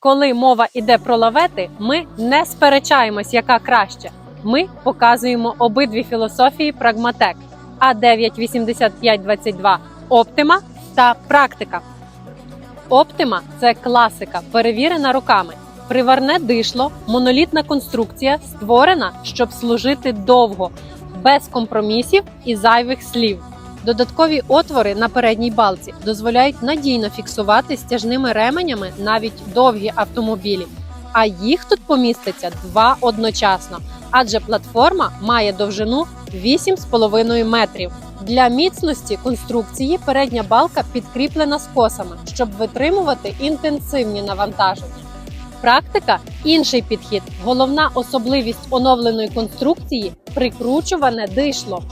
Коли мова іде про лавети, ми не сперечаємось, яка краще. Ми показуємо обидві філософії прагматек А98522 Оптима та практика. Оптима це класика, перевірена руками. Приварне дишло, монолітна конструкція, створена, щоб служити довго, без компромісів і зайвих слів. Додаткові отвори на передній балці дозволяють надійно фіксувати стяжними ременями навіть довгі автомобілі. А їх тут поміститься два одночасно, адже платформа має довжину 8,5 метрів. Для міцності конструкції передня балка підкріплена скосами, щоб витримувати інтенсивні навантаження. Практика інший підхід. Головна особливість оновленої конструкції прикручуване дишло.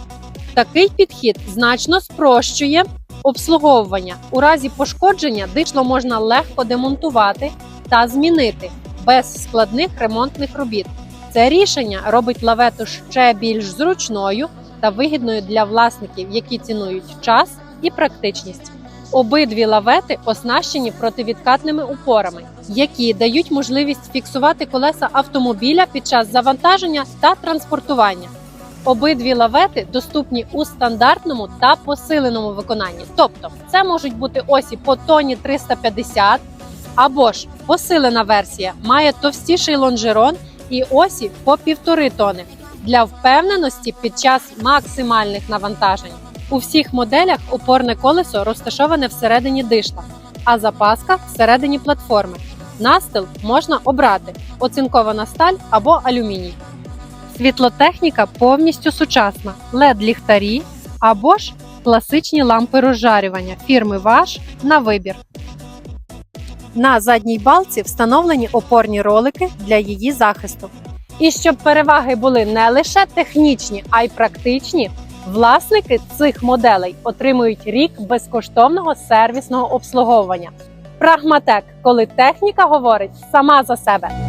Такий підхід значно спрощує обслуговування. У разі пошкодження дишло можна легко демонтувати та змінити без складних ремонтних робіт. Це рішення робить лавету ще більш зручною та вигідною для власників, які цінують час і практичність. Обидві лавети оснащені противідкатними упорами, які дають можливість фіксувати колеса автомобіля під час завантаження та транспортування. Обидві лавети доступні у стандартному та посиленому виконанні. Тобто, це можуть бути осі по тоні 350, або ж посилена версія має товстіший лонжерон і осі по півтори тони для впевненості під час максимальних навантажень. У всіх моделях опорне колесо розташоване всередині дишла, а запаска всередині платформи. Настил можна обрати оцинкована сталь або алюміній. Світлотехніка повністю сучасна, led ліхтарі або ж класичні лампи розжарювання фірми Ваш на вибір. На задній балці встановлені опорні ролики для її захисту. І щоб переваги були не лише технічні, а й практичні, власники цих моделей отримують рік безкоштовного сервісного обслуговування. Прагматек, коли техніка говорить сама за себе.